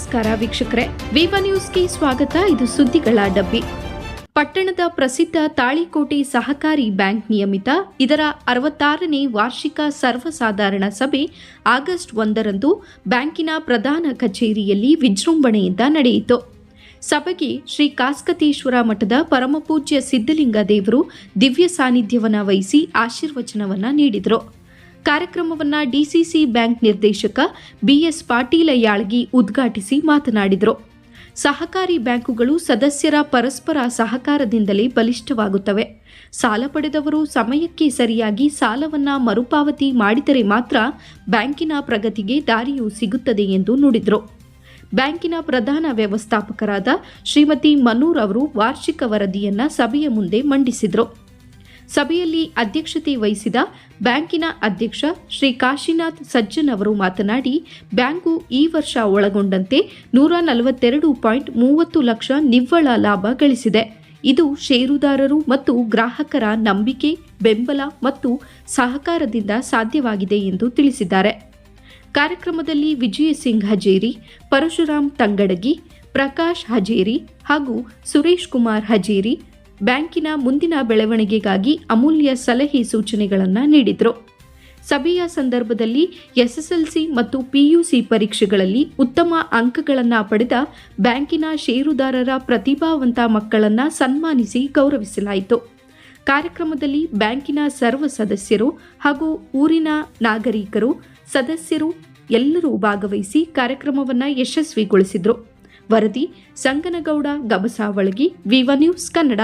ನಮಸ್ಕಾರ ವೀಕ್ಷಕರೇ. ವಿವ ನ್ಯೂಸ್ಗೆ ಸ್ವಾಗತ. ಇದು ಸುದ್ದಿಗಳ ಡಬ್ಬಿ. ಪಟ್ಟಣದ ಪ್ರಸಿದ್ಧ ತಾಳಿಕೋಟೆ ಸಹಕಾರಿ ಬ್ಯಾಂಕ್ ನಿಯಮಿತ, ಇದರ ಅರವತ್ತಾರನೇ ವಾರ್ಷಿಕ ಸರ್ವಸಾಧಾರಣ ಸಭೆ ಆಗಸ್ಟ್ ಒಂದರಂದು ಬ್ಯಾಂಕಿನ ಪ್ರಧಾನ ಕಚೇರಿಯಲ್ಲಿ ವಿಜೃಂಭಣೆಯಿಂದ ನಡೆಯಿತು. ಸಭೆಗೆ ಶ್ರೀ ಕಾಸ್ಕತೇಶ್ವರ ಮಠದ ಪರಮಪೂಜ್ಯ ಸಿದ್ಧಲಿಂಗ ದೇವರು ದಿವ್ಯ ಸಾನ್ನಿಧ್ಯವನ್ನು ವಹಿಸಿ ಆಶೀರ್ವಚನವನ್ನು ನೀಡಿದರು. ಕಾರ್ಯಕ್ರಮವನ್ನ ಡಿಸಿಸಿ ಬ್ಯಾಂಕ್ ನಿರ್ದೇಶಕ ಬಿಎಸ್ ಪಾಟೀಲ ಯಾಳಗಿ ಉದ್ಘಾಟಿಸಿ ಮಾತನಾಡಿದರು. ಸಹಕಾರಿ ಬ್ಯಾಂಕುಗಳು ಸದಸ್ಯರ ಪರಸ್ಪರ ಸಹಕಾರದಿಂದಲೇ ಬಲಿಷ್ಠವಾಗುತ್ತವೆ. ಸಾಲ ಪಡೆದವರು ಸಮಯಕ್ಕೆ ಸರಿಯಾಗಿ ಸಾಲವನ್ನ ಮರುಪಾವತಿ ಮಾಡಿದರೆ ಮಾತ್ರ ಬ್ಯಾಂಕಿನ ಪ್ರಗತಿಗೆ ದಾರಿಯು ಸಿಗುತ್ತದೆ ಎಂದು ನುಡಿದರು. ಬ್ಯಾಂಕಿನ ಪ್ರಧಾನ ವ್ಯವಸ್ಥಾಪಕರಾದ ಶ್ರೀಮತಿ ಮನೂರ್ ಅವರು ವಾರ್ಷಿಕ ವರದಿಯನ್ನು ಸಭೆಯ ಮುಂದೆ ಮಂಡಿಸಿದರು. ಸಭೆಯಲ್ಲಿ ಅಧ್ಯಕ್ಷತೆ ವಹಿಸಿದ ಬ್ಯಾಂಕಿನ ಅಧ್ಯಕ್ಷ ಶ್ರೀ ಕಾಶಿನಾಥ್ ಸಜ್ಜನ್ ಅವರು ಮಾತನಾಡಿ, ಬ್ಯಾಂಕು ಈ ವರ್ಷ ಒಳಗೊಂಡಂತೆ ನೂರ ನಲವತ್ತೆರಡು ಪಾಯಿಂಟ್ ಮೂವತ್ತು ಲಕ್ಷ ನಿವ್ವಳ ಲಾಭ ಗಳಿಸಿದೆ. ಇದು ಷೇರುದಾರರು ಮತ್ತು ಗ್ರಾಹಕರ ನಂಬಿಕೆ, ಬೆಂಬಲ ಮತ್ತು ಸಹಕಾರದಿಂದ ಸಾಧ್ಯವಾಗಿದೆ ಎಂದು ತಿಳಿಸಿದ್ದಾರೆ. ಕಾರ್ಯಕ್ರಮದಲ್ಲಿ ವಿಜಯ ಸಿಂಗ್ ಹಜೇರಿ, ಪರಶುರಾಮ್ ತಂಗಡಗಿ, ಪ್ರಕಾಶ್ ಹಜೇರಿ ಹಾಗೂ ಸುರೇಶ್ ಕುಮಾರ್ ಹಜೇರಿ ಬ್ಯಾಂಕಿನ ಮುಂದಿನ ಬೆಳವಣಿಗೆಗಾಗಿ ಅಮೂಲ್ಯ ಸಲಹೆ ಸೂಚನೆಗಳನ್ನು ನೀಡಿದರು. ಸಭೆಯ ಸಂದರ್ಭದಲ್ಲಿ ಎಸ್ಎಸ್ಎಲ್ಸಿ ಮತ್ತು ಪಿಯುಸಿ ಪರೀಕ್ಷೆಗಳಲ್ಲಿ ಉತ್ತಮ ಅಂಕಗಳನ್ನು ಪಡೆದ ಬ್ಯಾಂಕಿನ ಷೇರುದಾರರ ಪ್ರತಿಭಾವಂತ ಮಕ್ಕಳನ್ನು ಸನ್ಮಾನಿಸಿ ಗೌರವಿಸಲಾಯಿತು. ಕಾರ್ಯಕ್ರಮದಲ್ಲಿ ಬ್ಯಾಂಕಿನ ಸರ್ವ ಸದಸ್ಯರು ಹಾಗೂ ಊರಿನ ನಾಗರಿಕರು, ಸದಸ್ಯರು ಎಲ್ಲರೂ ಭಾಗವಹಿಸಿ ಕಾರ್ಯಕ್ರಮವನ್ನು ಯಶಸ್ವಿಗೊಳಿಸಿದರು. ವರದಿ ಸಂಗನಗೌಡ ಗಬಸಾವಳಗಿ ವಿವ ನ್ಯೂಸ್ ಕನ್ನಡ.